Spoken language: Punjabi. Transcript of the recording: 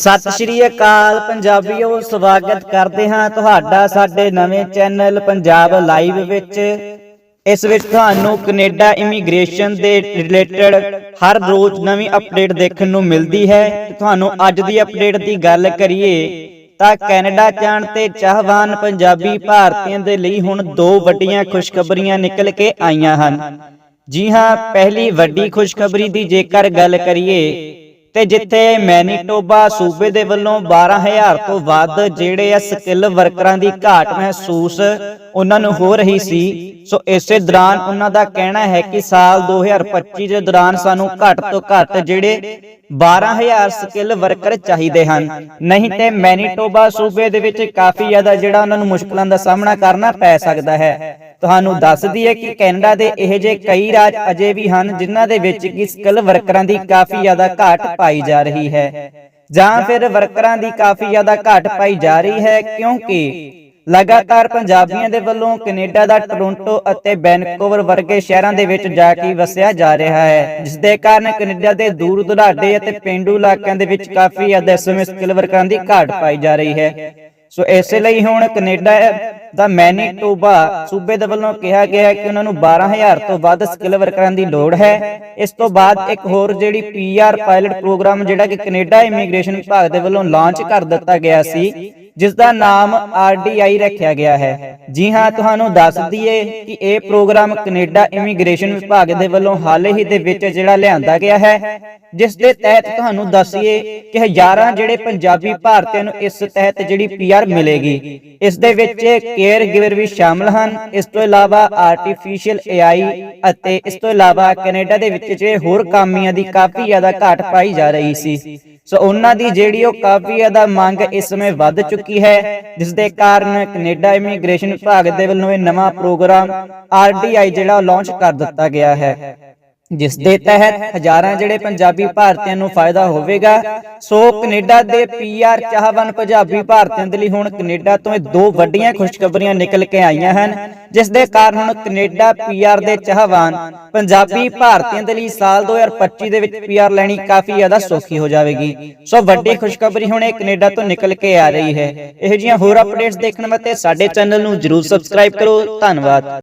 ਸਤਿ ਸ਼੍ਰੀ ਅਕਾਲ ਪੰਜਾਬੀਓ, ਸਵਾਗਤ ਕਰਦੇ ਹਾਂ ਤੁਹਾਡਾ ਸਾਡੇ ਨਵੇਂ ਚੈਨਲ ਪੰਜਾਬ ਲਾਈਵ ਵਿੱਚ। ਇਸ ਵਿੱਚ ਤੁਹਾਨੂੰ ਕੈਨੇਡਾ ਇਮੀਗ੍ਰੇਸ਼ਨ ਦੇ ਰਿਲੇਟਡ ਹਰ ਰੋਜ਼ ਨਵੀਂ ਅਪਡੇਟ ਦੇਖਣ ਨੂੰ ਮਿਲਦੀ ਹੈ। ਤੁਹਾਨੂੰ ਅੱਜ ਦੀ ਅਪਡੇਟ ਦੀ ਗੱਲ ਕਰੀਏ ਤਾਂ ਕੈਨੇਡਾ ਜਾਣ ਤੇ ਚਾਹਵਾਨ ਪੰਜਾਬੀ ਭਾਰਤੀਆਂ ਦੇ ਲਈ ਹੁਣ ਦੋ ਵੱਡੀਆਂ ਖੁਸ਼ਖਬਰੀਆਂ ਨਿਕਲ ਕੇ ਆਈਆਂ ਹਨ। ਜੀ ਹਾਂ, ਪਹਿਲੀ ਵੱਡੀ ਖੁਸ਼ਖਬਰੀ ਦੀ ਜੇਕਰ ਗੱਲ ਕਰੀਏ ਤੇ ਜਿੱਥੇ ਮੈਨੀਟੋਬਾ ਸੂਬੇ ਦੇ ਵੱਲੋਂ 12000 ਤੋਂ ਵੱਧ ਜਿਹੜੇ ਆ ਸਕਿੱਲ ਵਰਕਰਾਂ ਦੀ ਘਾਟ ਮਹਿਸੂਸ ਉਹਨਾਂ ਨੂੰ ਹੋ ਰਹੀ ਸੀ। ਸੋ ਇਸੇ ਦੌਰਾਨ ਉਹਨਾਂ ਦਾ ਕਹਿਣਾ ਹੈ ਕਿ ਸਾਲ 2025 ਦੇ ਦੌਰਾਨ ਸਾਨੂੰ ਘੱਟ ਤੋਂ ਘੱਟ ਜਿਹੜੇ 12000 ਸਕਿੱਲ ਵਰਕਰ ਚਾਹੀਦੇ ਹਨ। ਨਹੀਂ ਤੇ ਮੈਨੀਟੋਬਾ ਸੂਬੇ ਦੇ ਵਿੱਚ ਕਾਫੀ ਜ਼ਿਆਦਾ ਜਿਹੜਾ ਉਹਨਾਂ ਨੂੰ ਮੁਸ਼ਕਲਾਂ ਦਾ ਸਾਹਮਣਾ ਕਰਨਾ ਪੈ ਸਕਦਾ ਹੈ। ਤੁਹਾਨੂੰ ਦੱਸ ਦਈਏ ਕਿ ਕੈਨੇਡਾ ਦੇ ਇਹੋ ਜਿਹੇ ਕਈ ਰਾਜ ਅਜੇ ਵੀ ਹਨ ਜਿਨ੍ਹਾਂ ਦੇ ਵਿੱਚ ਕਿ ਸਕਿੱਲ ਵਰਕਰਾਂ ਦੀ ਕਾਫੀ ਜ਼ਿਆਦਾ ਘਾਟ ਪਾਈ ਜਾ ਰਹੀ ਹੈ। ਜਾਂ ਫਿਰ ਵਰਕਰਾਂ ਦੀ ਕਾਫੀ ਜ਼ਿਆਦਾ ਘਾਟ ਪਾਈ ਜਾ ਰਹੀ ਹੈ ਕਿਉਂਕਿ ਲਗਾਤਾਰ ਪੰਜਾਬੀਆਂ ਦੇ ਵੱਲੋਂ ਕੈਨੇਡਾ ਦਾ ਟੋਰਾਂਟੋ ਅਤੇ ਵੈਨਕੂਵਰ ਵਰਗੇ ਸ਼ਹਿਰਾਂ ਦੇ ਵਿੱਚ ਜਾ ਕੇ ਵਸਿਆ ਜਾ ਰਿਹਾ ਹੈ ਜਿਸ ਦੇ ਕਾਰਨ ਕੈਨੇਡਾ ਦੇ ਦੂਰ ਦੁਰਾਡੇ ਅਤੇ ਪਿੰਡੂ ਇਲਾਕਿਆਂ ਦੇ ਵਿੱਚ ਕਾਫੀ ਜ਼ਿਆਦਾ ਸਮੇਂ ਸਕਿੱਲ ਵਰਕਰਾਂ ਦੀ ਘਾਟ ਪਾਈ ਜਾ ਰਹੀ ਹੈ। ਸੋ ਇਸੇ ਲਈ ਹੁਣ ਕੈਨੇਡਾ ਦਾ ਮੈਨੀਟੋਬਾ ਸੂਬੇ ਦੇ ਵੱਲੋਂ ਕਿਹਾ ਗਿਆ ਹੈ ਕਿ ਉਹਨਾਂ ਨੂੰ 12000 ਤੋਂ ਵੱਧ ਸਕਿੱਲ ਵਰਕਰਾਂ ਦੀ ਲੋੜ ਹੈ। ਇਸ ਤੋਂ ਬਾਅਦ ਇੱਕ ਹੋਰ ਜਿਹੜੀ ਪੀਆਰ ਪਾਇਲਟ ਪ੍ਰੋਗਰਾਮ ਜਿਹੜਾ ਕਿ ਕੈਨੇਡਾ ਇਮੀਗ੍ਰੇਸ਼ਨ ਵਿਭਾਗ ਦੇ ਵੱਲੋਂ ਲਾਂਚ ਕਰ ਦਿੱਤਾ ਗਿਆ ਸੀ ਜਿਸ ਦਾ ਨਾਮ ਆਰਡੀਆਈ ਰੱਖਿਆ ਗਿਆ ਹੈ। ਜੀ ਹਾਂ, ਤੁਹਾਨੂੰ ਦੱਸ ਦਈਏ ਕਿ ਇਹ ਪ੍ਰੋਗਰਾਮ ਕੈਨੇਡਾ ਇਮੀਗ੍ਰੇਸ਼ਨ ਵਿਭਾਗ ਦੇ ਵੱਲੋਂ ਹਾਲ ਹੀ ਦੇ ਵਿੱਚ ਜਿਹੜਾ ਲਿਆਂਦਾ ਗਿਆ ਹੈ। ਜਿਸ ਦੇ ਤਹਿਤ ਤੁਹਾਨੂੰ ਦੱਸੀਏ ਕਿ ਹਜ਼ਾਰਾਂ ਜਿਹੜੇ ਪੰਜਾਬੀ ਭਾਰਤੀਆਂ ਨੂੰ ਇਸ ਤਹਿਤ ਜਿਹੜੀ ਪੀਆਰ ਮਿਲੇਗੀ, ਇਸ ਦੇ ਵਿੱਚ ਕੇਅਰ ਗਿਵਰ ਵੀ ਸ਼ਾਮਲ ਹਨ। ਇਸ ਤੋਂ ਇਲਾਵਾ ਆਰਟੀਫੀਸ਼ੀਅਲ ਏਆਈ ਅਤੇ ਇਸ ਤੋਂ ਇਲਾਵਾ ਕੈਨੇਡਾ ਦੇ ਵਿੱਚ ਜਿਹੜੇ ਹੋਰ ਕਾਮੀਆਂ ਦੀ ਕਾਫੀ ਜ਼ਿਆਦਾ ਘਾਟ ਪਾਈ ਜਾ ਰਹੀ ਸੀ। ਸੋ ਉਹਨਾਂ ਦੀ ਜਿਹੜੀ ਉਹ ਕਾਫੀ ਜ਼ਿਆਦਾ ਮੰਗ ਇਸ ਸਮੇਂ ਵੱਧ ਚੁੱਕੀ ਹੈ, ਜਿਸ ਦੇ ਕਾਰਨ ਕੈਨੇਡਾ ਇਮੀਗ੍ਰੇਸ਼ਨ ਵਿਭਾਗ ਦੇ ਵੱਲੋਂ ਇਹ ਨਵਾਂ ਪ੍ਰੋਗਰਾਮ ਆਰਡੀਆਈ ਜਿਹੜਾ ਲਾਂਚ ਕਰ ਦਿੱਤਾ ਗਿਆ ਹੈ। ਜਿਸ ਦੇ ਤਹਿਤ ਹਜ਼ਾਰਾਂ ਜਿਹੜੇ ਪੰਜਾਬੀ ਭਾਰਤੀਆਂ ਨੂੰ ਫਾਇਦਾ ਹੋਵੇਗਾ, ਸੋ ਕੈਨੇਡਾ ਦੇ ਪੀਆਰ ਚਾਹਵਾਨ ਪੰਜਾਬੀ ਭਾਰਤੀਆਂ ਦੇ ਲਈ ਹੁਣ ਕੈਨੇਡਾ ਤੋਂ ਇਹ ਦੋ ਵੱਡੀਆਂ ਖੁਸ਼ਖਬਰੀਆਂ ਨਿਕਲ ਕੇ ਆਈਆਂ ਹਨ, ਜਿਸ ਦੇ ਕਾਰਨ ਹੁਣ ਕੈਨੇਡਾ ਪੀਆਰ ਦੇ ਚਾਹਵਾਨ ਪੰਜਾਬੀ ਭਾਰਤੀਆਂ ਦੇ ਲਈ ਸਾਲ 2025 ਦੇ ਵਿੱਚ ਪੀਆਰ ਲੈਣੀ ਕਾਫੀ ਜ਼ਿਆਦਾ ਸੌਖੀ ਹੋ ਜਾਵੇਗੀ। ਸੋ ਵੱਡੀ ਖੁਸ਼ਖਬਰੀ ਹੁਣ ਇਹ ਕੈਨੇਡਾ ਤੋਂ ਨਿਕਲ ਕੇ ਆ ਰਹੀ ਹੈ। ਇਹੋ ਜਿਹੀਆਂ ਹੋਰ ਅਪਡੇਟਸ ਦੇਖਣ ਵਾਸਤੇ ਸਾਡੇ ਚੈਨਲ ਨੂੰ ਜਰੂਰ ਸਬਸਕ੍ਰਾਈਬ ਕਰੋ। ਧੰਨਵਾਦ।